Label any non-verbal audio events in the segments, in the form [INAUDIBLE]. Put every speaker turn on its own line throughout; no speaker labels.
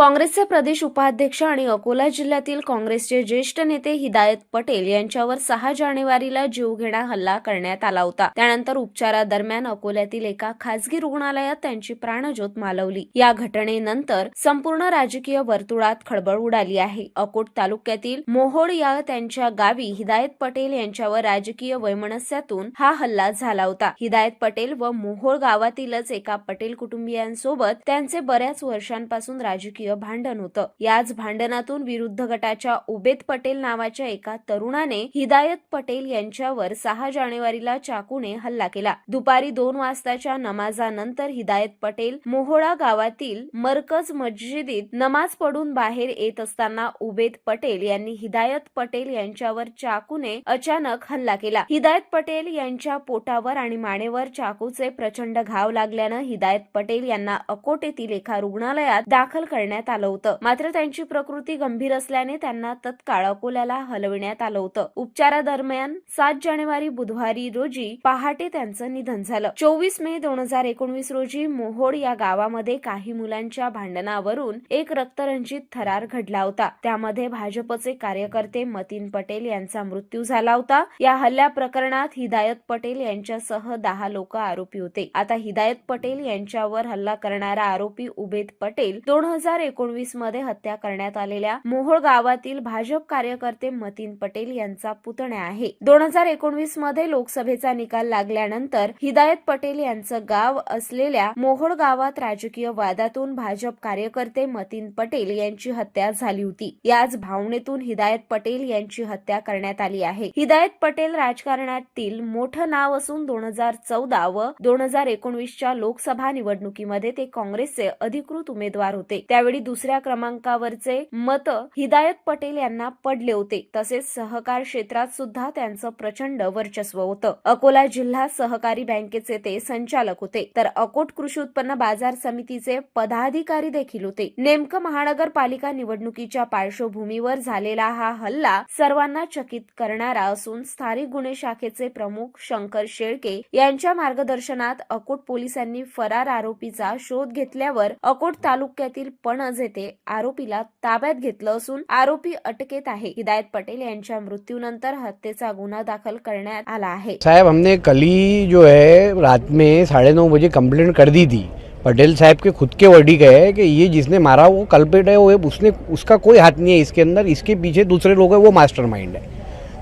काँग्रेसचे प्रदेश उपाध्यक्ष आणि अकोला जिल्ह्यातील काँग्रेसचे ज्येष्ठ नेते हिदायत पटेल यांच्यावर सहा जानेवारीला जीवघेणा हल्ला करण्यात आला होता. त्यानंतर उपचारादरम्यान अकोल्यातील एका खासगी रुग्णालयात त्यांची प्राणज्योत मालवली. या घटनेनंतर संपूर्ण राजकीय वर्तुळात खळबळ उडाली आहे. अकोट तालुक्यातील मोहोळ या त्यांच्या गावी हिदायत पटेल यांच्यावर राजकीय वैमनस्यातून हा हल्ला झाला होता. हिदायत पटेल व मोहोळ गावातीलच एका पटेल कुटुंबियांसोबत त्यांचे बऱ्याच वर्षांपासून राजकीय भांडण होतं. याच भांडणातून विरुद्ध गटाच्या उबेद पटेल नावाच्या एका तरुणाने हिदायत पटेल यांच्यावर सहा जानेवारीला चाकूने हल्ला केला. दुपारी दोन वाजताच्या नमाजानंतर हिदायत पटेल मोहोळा गावातील मरकज मस्जिदीत नमाज पडून बाहेर येत असताना उबेद पटेल यांनी हिदायत पटेल यांच्यावर चाकूने अचानक हल्ला केला. हिदायत पटेल यांच्या पोटावर आणि मानेवर चाकूचे प्रचंड घाव लागल्यानं हिदायत पटेल यांना अकोट येथील एका रुग्णालयात दाखल करण्यात आलं होतं. मात्र त्यांची प्रकृती गंभीर असल्याने त्यांना तत्काळ अकोल्याला हलविण्यात आलं होतं. उपचारादरम्यान सात जानेवारी बुधवारी रोजी पहाटे त्यांचं निधन झालं. चोवीस मे दोन हजार एकोणवीस रोजी मोहोड या गावामध्ये काही मुलांच्या भांडणावरून एक रक्तरंजित थरार घडला होता. त्यामध्ये भाजपचे कार्यकर्ते मतीन पटेल यांचा मृत्यू झाला होता. या हल्ल्या प्रकरणात हिदायत पटेल यांच्यासह दहा लोक आरोपी होते. आता हिदायत पटेल यांच्यावर हल्ला करणारा आरोपी उबेद पटेल दोन हजार एकोणवीसमध्ये हत्या करण्यात आलेल्या मोहोळ गावातील भाजप कार्यकर्ते मतीन पटेल यांचा पुतण्या आहे. दोन हजार एकोणवीसमध्ये लोकसभेचा निकाल लागल्यानंतर हिदायत पटेल यांचं गाव असलेल्या मोहोळ गावात राजकीय वादातून भाजप कार्यकर्ते मतीन पटेल यांची हत्या झाली होती. याच भावनेतून हिदायत पटेल यांची हत्या करण्यात आली आहे. हिदायत पटेल राजकारणातील मोठं नाव असून दोन हजार चौदा व दोन हजार एकोणवीसच्या लोकसभा निवडणुकीमध्ये ते काँग्रेसचे अधिकृत उमेदवार होते. त्यावेळी दुसऱ्या क्रमांकावरचे मत हिदायत पटेल यांना पडले होते. तसेच सहकार क्षेत्रात सुद्धा त्यांचं प्रचंड वर्चस्व होतं. अकोला जिल्हा सहकारी बँकेचे ते संचालक होते. तर अकोट कृषी उत्पन्न बाजार समितीचे पदाधिकारी देखील होते. नेमकं महानगरपालिका निवडणुकीच्या पार्श्वभूमीवर झालेला हा हल्ला सर्वांना चकित करणारा असून स्थानिक गुन्हे शाखेचे प्रमुख शंकर शेळके यांच्या मार्गदर्शनात अकोट पोलिसांनी फरार आरोपीचा शोध घेतल्यावर अकोट तालुक्यातील पणज येथे आरोपीला ताब्यात घेतलं असून आरोपी अटकेत आहे. हिदायत पटेल यांच्या मृत्यूनंतर हत्येचा गुन्हा दाखल करण्यात आला आहे.
साहब हमने कल ही जो है रात में साढ़े नौ बजे कंप्लेंट कर दी थी. पटेल साहब के खुद के वर्डिक है कि ये जिसने मारा वो कल्पेट है वो उसने उसका कोई हाथ नहीं है इसके अंदर. इसके पीछे दूसरे लोग हैं वो मास्टरमाइंड है.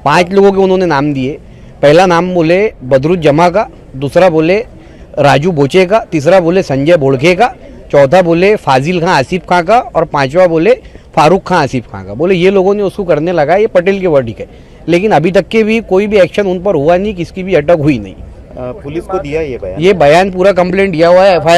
पांच लोगों के उन्होंने नाम दिए. पहला नाम बोले बदरुज जमा का दूसरा बोले राजू बोचे का तीसरा बोले संजय बोड़खे का चौथा बोले फाजिल खां आसिफ खां का और पांचवा बोले फारूक खां आसिफ खां का। बोले ये लोगों ने उसको करने लगा ये पटेल के वर्डिक है। लेकिन अभी तक के भी कोई भी एक्शन उन पर हुआ नहीं किसकी भी अटक हुई नहीं।
पुलिस को दिया ये बयान?
ये बयान पूरा कंप्लेंट दिया हुआ है एफ़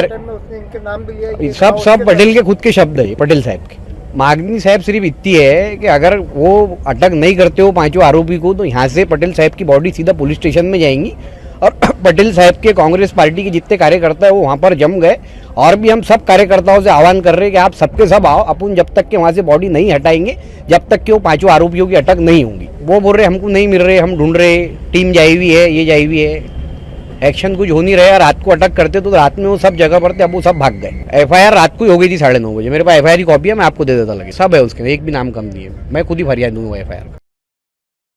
लिया ये
सब सब पटेल के खुद के शब्द है पटेल साहब के। मागनी साहब सिर्फ़ इतनी है कि अगर वो अटक नहीं करते हो पाँचों आरोपी को तो यहाँ से पटेल साहब की बॉडी सीधा पुलिस स्टेशन में जाएँगी। और [CLEARS THROAT] पटेल साहब के कांग्रेस पार्टी के जितने कार्यकर्ता है वो वहाँ पर जम गए। और भी हम सब कार्यकर्ताओं से आह्वान कर रहे हैं कि आप सबके सब आओ, अपन जब तक के वहाँ से बॉडी नहीं हटाएँगे, जब तक कि वो पाँचों आरोपियों की अटक नहीं होंगी। वो बोल रहे हमको नहीं मिल रहे, हम ढूंढ रहे, टीम जाई हुई है, ये जाई हुई है। एक्शन कुछ हो नहीं रहा रात को अटक करते तो रात में वो सब जगह पर थे, अब वो सब भाग गए। एफआईआर रात को ही हो गई थी साढ़े नौ बजे। मेरे पास एफआईआर की कॉपी है, मैं आपको दे देता लगे। सब है उसके, एक भी नाम कम है। मैं खुद ही फरियाद दूँगा का।